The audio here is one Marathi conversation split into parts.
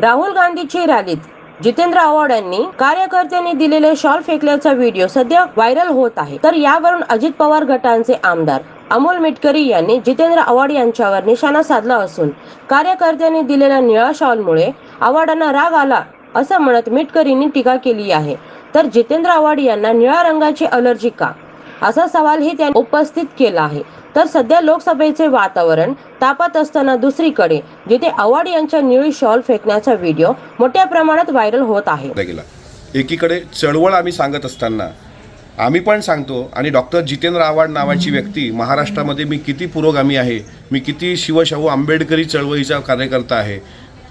राहुल गांधीची रॅलीत. जितेंद्र आव्हाड यांनी कार्यकर्त्यांनी दिलेले शॉल फेकल्याचा व्हिडिओ सध्या व्हायरल होत आहे. तर यावरून अजित पवार गटांचे आमदार अमोल मिटकरी यांनी जितेंद्र आव्हाड यांच्यावर निशाणा साधला असून कार्यकर्त्यांनी दिलेल्या निळा शॉलमुळे आव्हाडांना राग आला असं म्हणत मिटकरींनी टीका केली आहे. तर जितेंद्र आव्हाड यांना निळ्या रंगाची अलर्जी का? असा सवालही त्यांनी उपस्थित केला आहे. तर सध्या लोकसभेचे वातावरण तापत असताना दुसरीकडे जिथे आव्हाड यांच्या निळी शॉल फेकण्याचा व्हिडिओ मोठ्या प्रमाणात व्हायरल होत आहे. एकीकडे चळवळ आम्ही सांगत असताना आम्ही पण सांगतो आणि डॉक्टर जितेंद्र आव्हाड नावाची व्यक्ती महाराष्ट्रामध्ये मी किती पुरोगामी आहे मी किती शिवशाहू आंबेडकरी चळवळीचा कार्यकर्ता आहे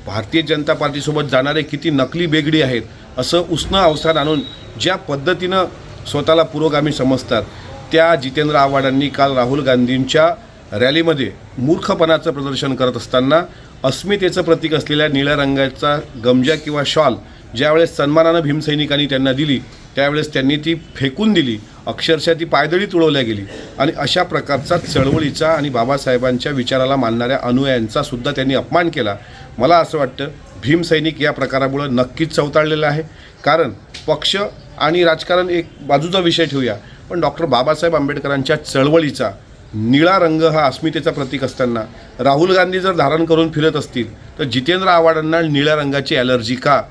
भारतीय जनता पार्टीसोबत जाणारे किती नकली बेगडी आहेत असं उष्ण अवसान आणून ज्या पद्धतीनं स्वतःला पुरोगामी समजतात त्या जितेंद्र आव्हाडांनी काल राहुल गांधींच्या रॅलीमध्ये मूर्खपणाचं प्रदर्शन करत असताना अस्मितेचं प्रतीक असलेल्या निळ्या रंगाचा गमजा किंवा शॉल ज्यावेळेस सन्मानानं भीमसैनिकांनी त्यांना दिली त्यावेळेस त्यांनी ती फेकून दिली. अक्षरशः ती पायदळी तुळवल्या गेली. आणि अशा प्रकारचा चळवळीचा आणि बाबासाहेबांच्या विचाराला मानणाऱ्या अनुयायांचा सुद्धा त्यांनी अपमान केला. मला असं वाटतं भीमसैनिक या प्रकारामुळं नक्कीच चवताळलेलं आहे. कारण पक्ष आणि राजकारण एक बाजूचा विषय ठेवूया. पण डॉक्टर बाबासाहेब आंबेडकरांच्या चळवळीचा निळा रंग हा अस्मितेचा प्रतीक असताना राहुल गांधी जर धारण करून फिरत असतील तर जितेंद्र आव्हाडांना निळ्या रंगाची ॲलर्जी का?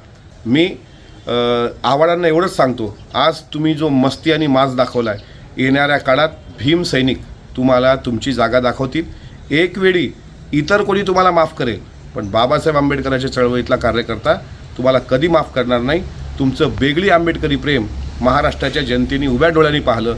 मी आव्हाडांना एवढंच सांगतो आज तुम्ही जो मस्ती आणि माज दाखवला आहे येणाऱ्या काळात भीम सैनिक तुम्हाला तुमची जागा दाखवतील. एक वेळी इतर कोणी तुम्हाला माफ करेल पण बाबासाहेब आंबेडकरांच्या चळवळीतला कार्यकर्ता तुम्हाला कधी माफ करणार नाही. तुमचं वेगळी आंबेडकरी प्रेम महाराष्ट्राच्या जनतेने उभ्या डोळ्यांनी पाहिलं.